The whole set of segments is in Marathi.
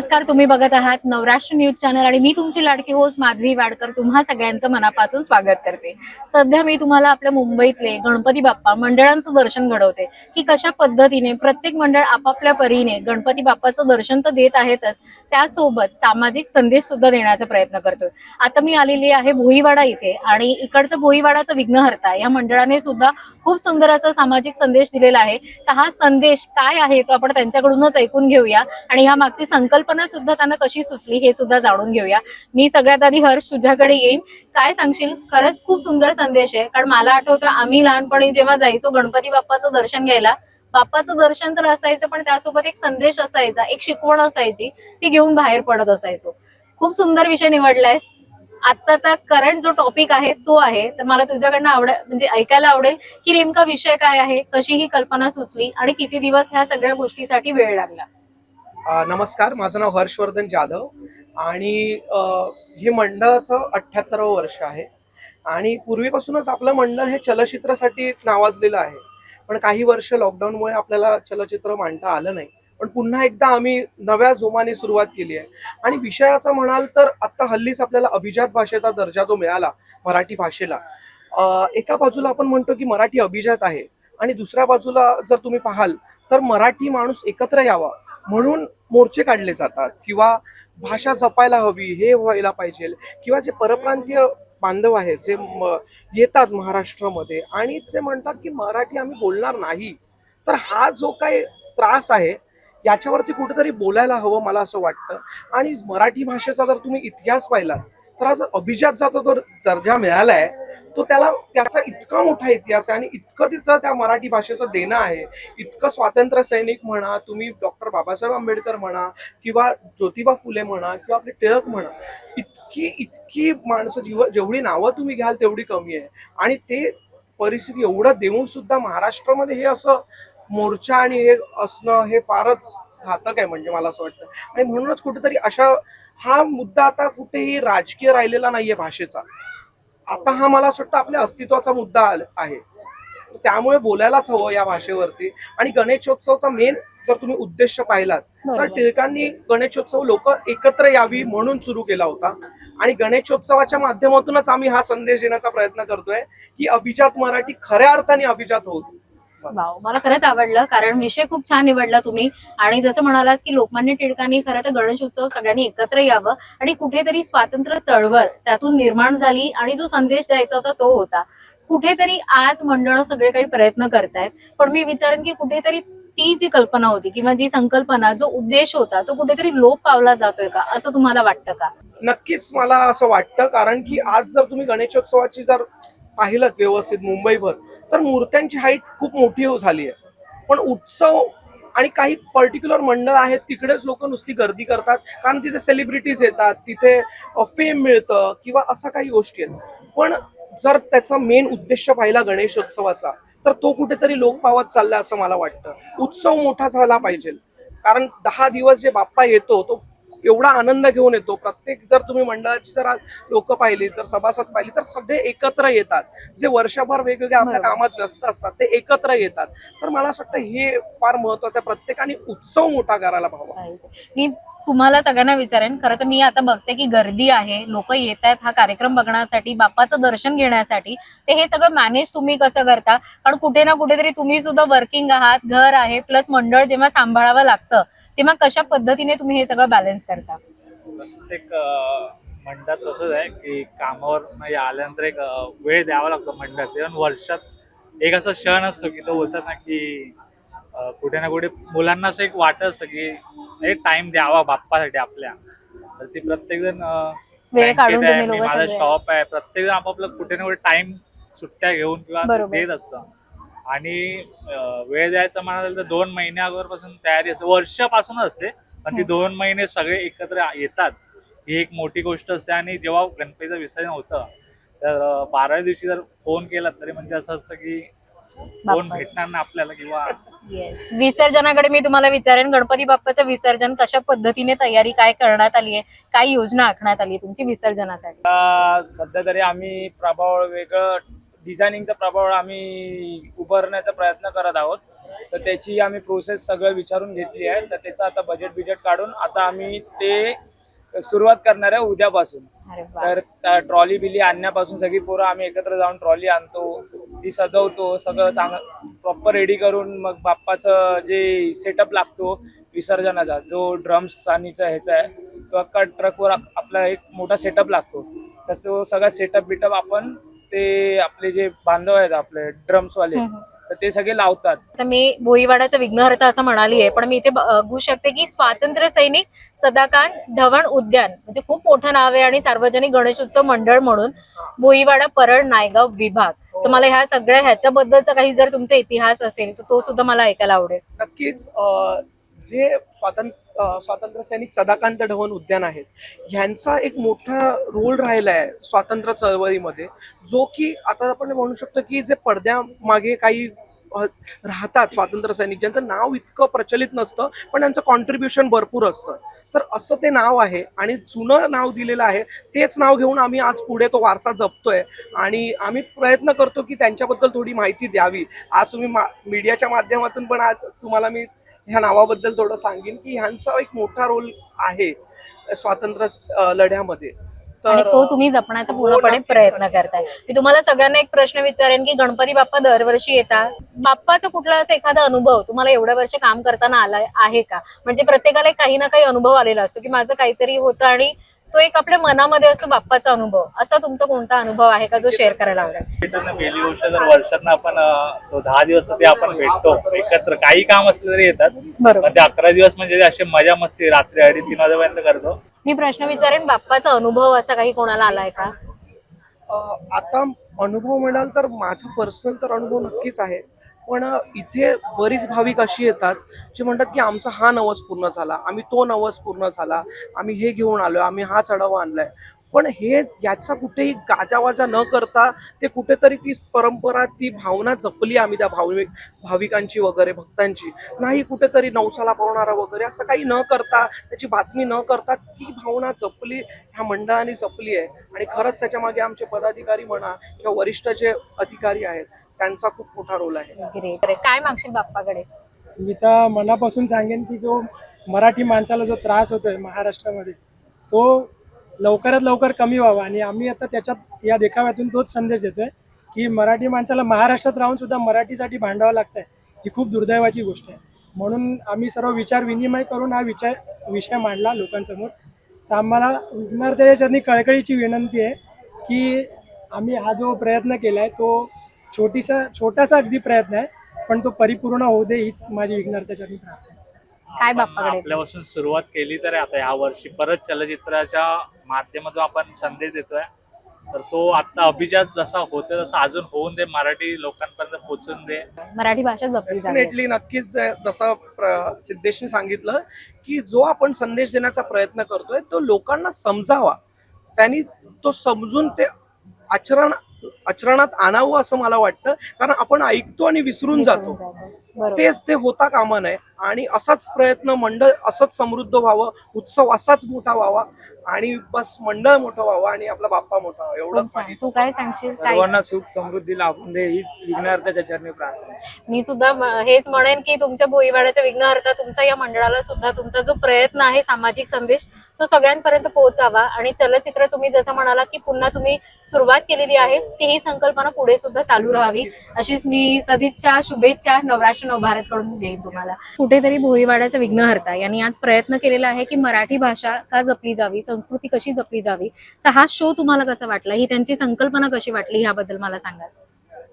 नमस्कार तुम्ही बघत आहात नवराष्ट्र न्यूज चॅनल आणि मी तुमची लाडकी होस्ट माधवी वाडकर. तुम्हा सगळ्यांचं मनापासून स्वागत करते. सध्या मी तुम्हाला आपल्या मुंबईतले गणपती बाप्पा मंडळांचं दर्शन घडवते. की कशा पद्धतीने प्रत्येक मंडळ आपापल्या परीने गणपती बाप्पाचं दर्शन तर देत आहेतच त्यासोबत सामाजिक संदेश सुद्धा देण्याचा प्रयत्न करतोय. आता मी आलेली आहे भोईवाडा इथे आणि इकडचं भोईवाडाचं विघ्नहर्ता या मंडळाने सुद्धा खूप सुंदर असा सामाजिक संदेश दिलेला आहे. तर हा संदेश काय आहे तो आपण त्यांच्याकडूनच ऐकून घेऊया आणि ह्या मागची संकल्पना सुद्धा त्यांना कशी सुचली हे सुद्धा जाणून घेऊया. मी सगळ्यात आधी हर्ष तुझ्याकडे येईन. काय सांगशील? खरंच खूप सुंदर संदेश आहे. कारण मला आठवतं आम्ही लहानपणी जेव्हा जायचो गणपती बाप्पाचं दर्शन घ्यायला बाप्पाचं दर्शन तर असायचं पण त्यासोबत एक संदेश असायचा एक शिकवण असायची ती घेऊन बाहेर पडत असायचो. खूप सुंदर विषय निवडलायस. आत्ताचा करंट जो टॉपिक आहे तो आहे. तर मला तुझ्याकडनं आवड म्हणजे ऐकायला आवडेल की नेमका विषय काय आहे कशी ही कल्पना सुचली आणि किती दिवस ह्या सगळ्या गोष्टीसाठी वेळ लागला? नमस्कार माझं नाव हर्षवर्धन जाधव आणि हे मंडळाचं अठ्ठ्याहत्तरावं वर्ष आहे आणि पूर्वीपासूनच आपलं मंडळ हे चलचित्रासाठी नावाजलेलं आहे. पण काही वर्ष लॉकडाऊनमुळे आपल्याला चलचित्र मांडता आलं नाही. पण पुन्हा एकदा आम्ही नव्या जोमाने सुरुवात केली आहे. आणि विषयाचं म्हणाल तर आता हल्लीच आपल्याला अभिजात भाषेचा दर्जा जो मिळाला मराठी भाषेला एका बाजूला आपण म्हणतो की मराठी अभिजात आहे आणि दुसऱ्या बाजूला जर तुम्ही पाहाल तर मराठी माणूस एकत्र यावा. म्हणून मोर्चे काढले जातात किंवा भाषा जपायला हवी हे व्हायला पाहिजे. किंवा जे परप्रांतीय बांधव आहेत जे म- येतात महाराष्ट्रामध्ये आणि जे म्हणतात की मराठी आम्ही बोलणार नाही तर हा जो काही त्रास आहे याच्यावरती कुठेतरी बोलायला हवं मला असं वाटतं. आणि मराठी भाषेचा जर तुम्ही इतिहास पाहिलात तर आज अभिजातचा जो दर्जा मिळाला आहे तो त्याला त्याचा इतका मोठा इतिहास आहे आणि इतकं तिचं त्या मराठी भाषेचं देणं आहे. इतकं स्वातंत्र्य सैनिक म्हणा तुम्ही डॉक्टर बाबासाहेब आंबेडकर म्हणा किंवा ज्योतिबा फुले म्हणा किंवा आपले टिळक म्हणा इतकी इतकी माणसं जीव जेवढी नावं तुम्ही घ्याल तेवढी कमी आहे. आणि ते परिस्थिती एवढं देऊन सुद्धा महाराष्ट्रामध्ये हे असं मोर्चा आणि हे असणं हे फारच घातक आहे म्हणजे मला असं वाटतं. आणि म्हणूनच कुठेतरी अशा हा मुद्दा आता कुठेही राजकीय राहिलेला नाहीये भाषेचा. आता हा मला असं वाटतं आपल्या अस्तित्वाचा मुद्दा आहे. त्यामुळे बोलायलाच हवं या भाषेवरती. आणि गणेशोत्सवचा मेन जर तुम्ही उद्देश पाहिलात तर. टिळकांनी गणेशोत्सव लोक एकत्र यावी म्हणून सुरू केला होता. आणि गणेशोत्सवाच्या माध्यमातूनच आम्ही हा संदेश देण्याचा प्रयत्न करतोय की अभिजात मराठी खऱ्या अर्थाने अभिजात होत वाव मला खरंच आवडलं कारण विषय खूप छान निवडला तुम्ही. आणि जसं म्हणालात की लोकमान्य टिळकांनी खरं तर गणेश उत्सव सगळ्यांनी एकत्र यावं आणि कुठेतरी स्वातंत्र्य चळवळ त्यातून निर्माण झाली आणि जो संदेश द्यायचा होता तो होता. कुठेतरी आज मंडळ सगळे काही प्रयत्न करतायत पण मी विचारेन की कुठेतरी ती जी कल्पना होती किंवा जी संकल्पना जो उद्देश होता तो कुठेतरी लोप पावला जातोय का? असं तुम्हाला वाटतं का? नक्कीच मला असं वाटतं कारण की आज जर तुम्ही गणेशोत्सवाची जर पाहिलं व्यवस्थित मुंबईभर तर मूर्त्यांची हाईट खूप मोठी हो- झाली आहे. पण उत्सव आणि काही पर्टिक्युलर मंडळ आहेत तिकडेच लोक नुसती गर्दी करतात. कारण तिथे सेलिब्रिटीज येतात तिथे फेम मिळतं किंवा असं काही गोष्टी आहेत. पण जर त्याचा मेन उद्देश पाहिला गणेशोत्सवाचा तर तो कुठेतरी लोक पावत चालला असं मला वाटतं. उत्सव मोठा झाला पाहिजे. कारण दहा दिवस जे बाप्पा येतो तो एवढा आनंद घेऊन येतो. प्रत्येक जर तुम्ही मंडळाची जर लोक पाहिली जर सभासद पाहिली तर सगळे एकत्र येतात. जे वर्षभर वेगवेगळ्या आपल्या. कामात व्यस्त असतात ते एकत्र येतात. तर मला असं वाटतं हे फार महत्वाचं आहे. प्रत्येकाने उत्सव मोठा करायला हवा. मी तुम्हाला सगळ्यांना विचारेन खरं तर मी आता बघते की गर्दी आहे लोक येत आहेत हा कार्यक्रम बघण्यासाठी बाप्पाचं दर्शन घेण्यासाठी. ते हे सगळं मॅनेज तुम्ही कसं करता? कारण कुठे ना कुठेतरी तुम्ही सुद्धा वर्किंग आहात घर आहे प्लस मंडळ जेव्हा सांभाळावं लागतं तेव्हा कशा पद्धतीने तुम्ही हे सगळं बॅलन्स करता? प्रत्येक मंडळात तसंच आहे की कामावर म्हणजे आल्यानंतर एक वेळ द्यावा लागतो मंडळात. इव्हन वर्षात एक असा क्षण असतो की तो बोलतात ना की कुठे ना कुठे मुलांना असं एक वाटत असतं की टाइम द्यावा बाप्पासाठी आपल्या. तर ती प्रत्येक जण माझा. शॉप आहे. प्रत्येक जण आपापलं कुठे ना कुठे टाइम सुट्ट्या घेऊन किंवा. देत असतं. आणि वेळ द्यायचं म्हणाल तर दोन महिन्या अगोदरपासून तयारी असते वर्षापासूनच असते पण ती हं. दोन महिने सगळे एकत्र येतात ही एक मोठी गोष्ट असते आणि जेव्हा गणपतीचं विसर्जन होतं तर बाराव्या दिवशी जर फोन केला तरी म्हणजे असं असतं की फोन. भेटणार ना आपल्याला किंवा विसर्जनाकडे मी तुम्हाला विचारेन गणपती बाप्पाचं विसर्जन कशा पद्धतीने तयारी काय करण्यात आली आहे काय योजना आखण्यात आली आहे तुमची विसर्जनासाठी सध्या तरी आम्ही प्रभाव वेगळं डिझायनिंगचा प्रभाव आम्ही उभारण्याचा प्रयत्न करत आहोत. तर त्याची आम्ही प्रोसेस सगळं विचारून घेतली आहे. तर त्याचं आता बजेट बिजेट काढून आता आम्ही ते सुरुवात करणार आहे उद्यापासून. तर ट्रॉली बिली आणण्यापासून सगळी पोरं आम्ही एकत्र जाऊन ट्रॉली आणतो. ती सजवतो सगळं चांगलं प्रॉपर रेडी करून मग बाप्पाचं जे सेटअप लागतो विसर्जनाचा जो ड्रम्स आणीचा ह्याचा आहे तो अख्खा ट्रकवर आपला एक मोठा सेटअप लागतो. तसं सगळा सेटअप बिटअप आपण ते आपले जे बांधव आहेत आपले ड्रम्सवाले. तर ते सगळे लावतात. आता मी भोईवाडाचा विघ्नहर्ता असं म्हणाली आहे पण मी इथे बघू शकते की स्वातंत्र्य सैनिक सदाकांड ढवण उद्यान म्हणजे खूप मोठं नाव आहे आणि सार्वजनिक गणेशोत्सव मंडळ म्हणून भोईवाडा परळ नायगाव विभाग. तर मला ह्या सगळ्या ह्याच्याबद्दलचा काही जर तुमचा इतिहास असेल तर तो सुद्धा मला ऐकायला आवडेल. नक्कीच जे स्वातंत्र्य स्वातंत्र्य सैनिक सदाकांत ढवण उद्यान आहेत ह्यांचा एक मोठा रोल राहिला आहे स्वातंत्र्य चळवळीमध्ये जो की आता आपण म्हणू शकतो की जे पडद्यामागे काही राहतात स्वातंत्र्य सैनिक ज्यांचं नाव इतकं प्रचलित नसतं पण त्यांचं कॉन्ट्रीब्युशन भरपूर असतं. तर असं ते नाव आहे आणि जुनं नाव दिलेलं आहे तेच नाव घेऊन आम्ही आज पुढे तो वारसा जपतोय आणि आम्ही प्रयत्न करतो की त्यांच्याबद्दल थोडी माहिती द्यावी. आज तुम्ही मा मीडियाच्या माध्यमातून पण आज तुम्हाला मी ह्या नावाबद्दल थोडं सांगेन की ह्यांचा एक मोठा रोल आहे स्वातंत्र्य लढ्यामध्ये. आणि तो तुम्ही जपण्याचा हो, पूर्णपणे प्रयत्न. करताय. मी तुम्हाला सगळ्यांना एक प्रश्न विचारेन की गणपती बाप्पा दरवर्षी येतात. बाप्पाचा कुठला असा एखादा अनुभव तुम्हाला एवढ्या वर्ष काम करताना आलाय आहे का? म्हणजे प्रत्येकाला काही ना काही अनुभव आलेला असतो की माझं काहीतरी होतं आणि तो एक आपल्या मनामध्ये असतो बाप्पाचा अनुभव. असा तुमचा कोणता अनुभव आहे का जो शेअर करायला आवडेल? गेली गोष्ट जर वर्षात आपण अं, तो दहा दिवस ते आपण भेटतो. एकत्र काही काम असलं तरी येतात. बरोबर. पण ते अकरा दिवस म्हणजे असे मजा मस्ती रात्री अडीच तीन वाजेपर्यंत करतो. मी प्रश्न विचारेन बाप्पाचा अनुभव असा काही कोणाला आलाय का? अ, आता अनुभव म्हणाल तर माझा पर्सनल तर अनुभव नक्कीच आहे. पण इथे बरीच भाविक अशी येतात जे म्हणतात की आमचा हा नवस पूर्ण झाला आम्ही तो नवस पूर्ण झाला आम्ही हे घेऊन आलो आम्ही हा चढावा आणलाय. पण हे याचा कुठेही गाजावाजा न करता ते कुठेतरी ती परंपरा ती भावना जपली आम्ही त्या भाविक भाविकांची वगैरे भक्तांची. नाही कुठेतरी नवसाला पावणारा वगैरे असं काही न करता त्याची बातमी न करता ती भावना जपली ह्या मंडळाने जपली आहे. आणि खरंच त्याच्यामागे आमचे पदाधिकारी म्हणा किंवा वरिष्ठ जे अधिकारी आहेत त्यांचा खूप मोठा रोल आहे. काय मागशील बाप्पाकडे? मी तर मनापासून सांगेन की जो मराठी माणसाला जो त्रास होतोय महाराष्ट्रामध्ये तो लवकरात लवकर कमी व्हावा आणि आम्ही आता त्याच्यात या देखाव्यातून तोच संदेश देतोय की मराठी माणसाला महाराष्ट्रात राहून सुद्धा मराठीसाठी भांडावं लागतंय ही खूप दुर्दैवाची गोष्ट आहे म्हणून आम्ही सर्व विचार विनिमय करून हा विचार विषय मांडला लोकांसमोर तर आम्हाला चरणी कळकळीची विनंती आहे की आम्ही हा जो प्रयत्न केला आहे तो छोटीसा छोटासा अगदी प्रयत्न आहे पण तो परिपूर्ण होऊ दे हीच माझी चरणी प्रार्थना आहे. काय आपण बाप्पाकडे? आपल्यापासून सुरुवात केली तर आता या वर्षी परत चलचित्राच्या माध्यमातून आपण संदेश देतोय. तर तो आता अभिजात जसा होतो तसा अजून होऊन दे मराठी लोकांपर्यंत पोहोचून दे. मराठी भाषा जपली जाते डेफिनेटली नक्कीच. जसं प्र- सिद्धेशने सांगितलं की जो आपण संदेश देण्याचा प्रयत्न करतोय तो लोकांना समजावा. त्यांनी तो समजून ते आचरण आचरणात आणावं असं मला वाटतं. कारण आपण ऐकतो आणि विसरून जातो. तेच ते होता कामा नये. आणि असाच प्रयत्न मंडळ असंच समृद्ध व्हावं उत्सव असाच मोठा व्हावा आणि बस मंडळ मोठं व्हावं आणि आपला बाप्पा मोठा व्हावा एवढंच. सांगितलं तू काय सांगशील? काय? सर्वांना सुख समृद्धी लाभून दे हीच चरणी प्रार्थना. मी सुद्धा म- हेच म्हणेन की तुमच्या भोईवाड्याचा विघ्नहर्ता तुमच्या या मंडळाला सुद्धा तुमचा जो प्रयत्न आहे सामाजिक संदेश तो सगळ्यांपर्यंत पोहोचावा. आणि चलचित्र तुम्ही जसं म्हणालात की पुन्हा तुम्ही सुरुवात केलेली आहे ती ही संकल्पना पुढे सुद्धा चालू राहावी. अशीच मी सदिच्छा शुभेच्छा नवराष्ट्र नवभारत कडून देईन तुम्हाला. कुठेतरी भोईवाड्याचा विघ्नहर्ता यांनी आज प्रयत्न केलेला आहे की मराठी भाषा का जपली जावी संस्कृती कशी जपली जावी? तर हा शो तुम्हाला कसा वाटला? ही त्यांची संकल्पना कशी वाटली? ह्याबद्दल मला सांगा.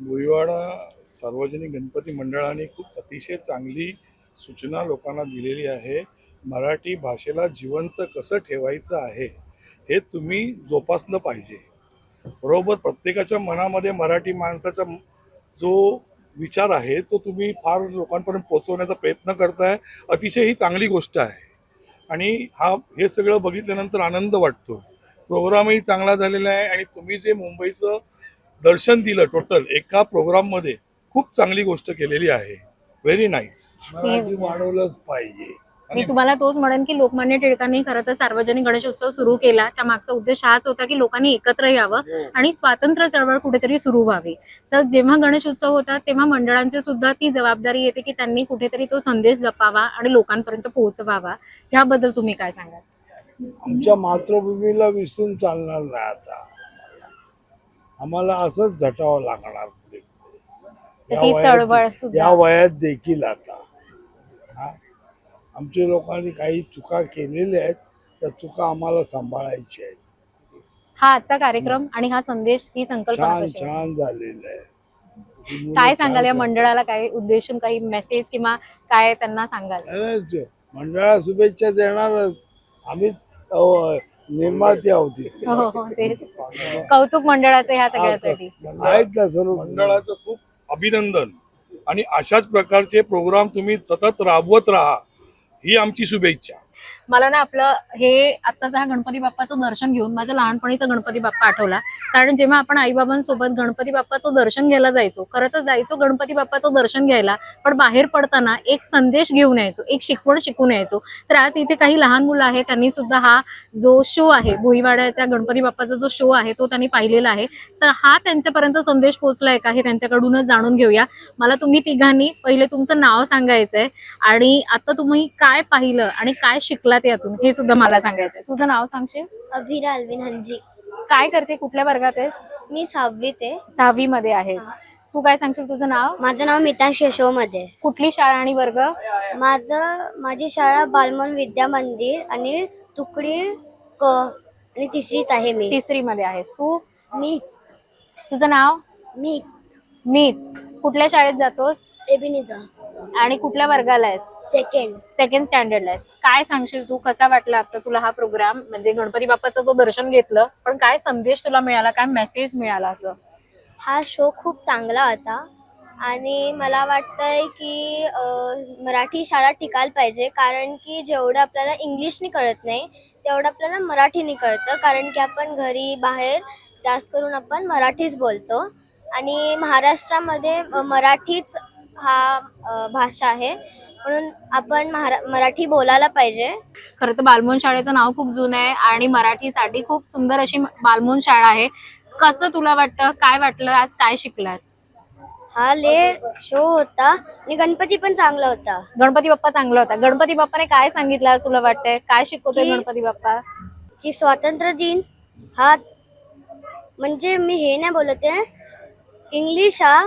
भुईवाडा सार्वजनिक गणपती मंडळाने खूप अतिशय चांगली सूचना लोकांना दिलेली आहे. मराठी भाषेला जिवंत कसं ठेवायचं आहे हे तुम्ही जोपासलं पाहिजे. बरोबर? प्रत्येकाच्या मनामध्ये मराठी माणसाचा जो विचार आहे तो तुम्ही फार लोकांपर्यंत पोहोचवण्याचा प्रयत्न करताय अतिशय ही चांगली गोष्ट आहे. आणि हा हे सगळं बघितल्यानंतर आनंद वाटतो. प्रोग्रामही चांगला झालेला आहे आणि तुम्ही जे मुंबईचं दर्शन दिलं टोटल एका प्रोग्राममध्ये खूप चांगली गोष्ट केलेली आहे. व्हेरी नाईस मराठी वाढवलंच पाहिजे. मी तुम्हाला तोच म्हणेन की लोकमान्य टिळकांनी खरं तर सार्वजनिक गणेशोत्सव सुरू केला. त्या मागचा उद्देश हाच होता की लोकांनी एकत्र यावं आणि स्वातंत्र्य चळवळ कुठेतरी सुरू व्हावी. तर जेव्हा गणेशोत्सव होतात तेव्हा मंडळांची सुद्धा ती जबाबदारी येते की त्यांनी कुठेतरी तो संदेश जपावा आणि लोकांपर्यंत पोहोचवावा. याबद्दल तुम्ही काय सांगाल? आमच्या मातृभूमीला विसरून चालणार नाही आता आम्हाला. असंच झटावं लागणार. या वयात- देखील आता. हा आमच्या लोकांनी काही चुका केलेल्या आहेत त्या चुका आम्हाला सांभाळायच्या आहेत. हा आजचा कार्यक्रम आणि हा संदेश ही संकल्पना छान कशी आहे? छान झालेलं आहे. ही काय सांगाल या. मंडळाला? काय उद्देशून काही मेसेज किंवा काय त्यांना सांगाल? मंडळाला शुभेच्छा देणारच. आम्हीच निर्माते आहोत. हो हो तेच. कौतुक मंडळाचं ह्या सगळ्यासाठी. आहेत ना सर्व. मंडळाचं खूप अभिनंदन. आणि अशाच प्रकारचे प्रोग्राम तुम्ही सतत राबवत राहा. ही आमची शुभेच्छा. मला ना आपलं हे आत्ताचं हा गणपती बाप्पाचं दर्शन घेऊन माझ्या लहानपणीचा गणपती बाप्पा आठवला. कारण जेव्हा आपण आईबाबांसोबत गणपती बाप्पाचं दर्शन घ्यायला जायचो खरं तर जायचो गणपती बाप्पाचं दर्शन घ्यायला पण बाहेर पडताना एक संदेश घेऊन यायचो एक शिकवण शिकून यायचो. तर आज इथे काही लहान मुलं आहेत त्यांनी सुद्धा हा जो शो आहे भुईवाड्याच्या गणपती बाप्पाचा जो शो आहे तो त्यांनी पाहिलेला आहे. तर हा त्यांच्यापर्यंत संदेश पोहोचलाय का हे त्यांच्याकडूनच जाणून घेऊया. मला तुम्ही तिघांनी पहिले तुमचं नाव सांगायचंय आणि आता तुम्ही काय पाहिलं आणि काय शिकलात यातून? हे सुद्धा मला सांगायचंय. तुझं नाव सांगशील? अभिरा अल्विन हंजी. काय करते? कुठल्या वर्गात आहेस? मी सहावीत आहे. सहावी मध्ये आहेस तू काय सांगशील तुझं नाव? माझं नाव मितांश यशोमध्ये कुठली शाळा आणि वर्ग? माझं माझी शाळा बालमन विद्या मंदिर आणि तुकडी क आणि तिसरीत आहे मी. तिसरी मध्ये आहेस. तू? मी तुझं नाव? मी मीत. कुठल्या शाळेत जातोस? एबिनीचा आणि कुठल्या वर्गाला आहेस? सेकंड सेकंड स्टँडर्डला आहेस. काय सांगशील तू? कसा वाटला आता तुला हा प्रोग्राम म्हणजे गणपती बाप्पाचं तो दर्शन घेतलं पण काय संदेश तुला मिळाला? काय मेसेज मिळाला असं? हा शो खूप चांगला होता. आणि मला वाटतंय की अं, मराठी शाळा टिकायला पाहिजे. कारण की जेवढं आपल्याला इंग्लिशनी कळत नाही तेवढं आपल्याला मराठीने कळतं. कारण की आपण घरी बाहेर जास्त करून आपण मराठीच बोलतो. आणि महाराष्ट्रामध्ये अं, मराठीच हा भाषा आहे. म्हणून आपण मराठी बोलायला पाहिजे. खरं तर बालमोहन शाळेचं नाव खूप जुनं आहे आणि मराठीसाठी खूप सुंदर अशी बालमोहन शाळा आहे. कसं तुला वाटतं? काय वाटलं? आज काय शिकलास? हा ले शो होता आणि गणपती पण चांगला होता. गणपती बाप्पा चांगला होता. गणपती बाप्पाने काय सांगितलं तुला वाटतंय? काय शिकवतोय गणपती बाप्पा? की स्वातंत्र्य दिन हा म्हणजे मी हे नाही बोलत आहे. इंग्लिश हा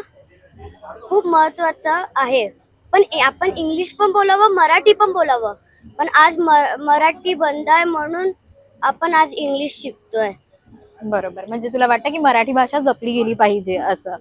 खूप महत्वाचं आहे. पण आपण इंग्लिश पण बोलावं मराठी पण बोलावं. पण आज मराठी बंद आहे म्हणून आपण आज इंग्लिश शिकतोय. बरोबर. म्हणजे तुला वाटतं की मराठी भाषा जपली गेली पाहिजे असं?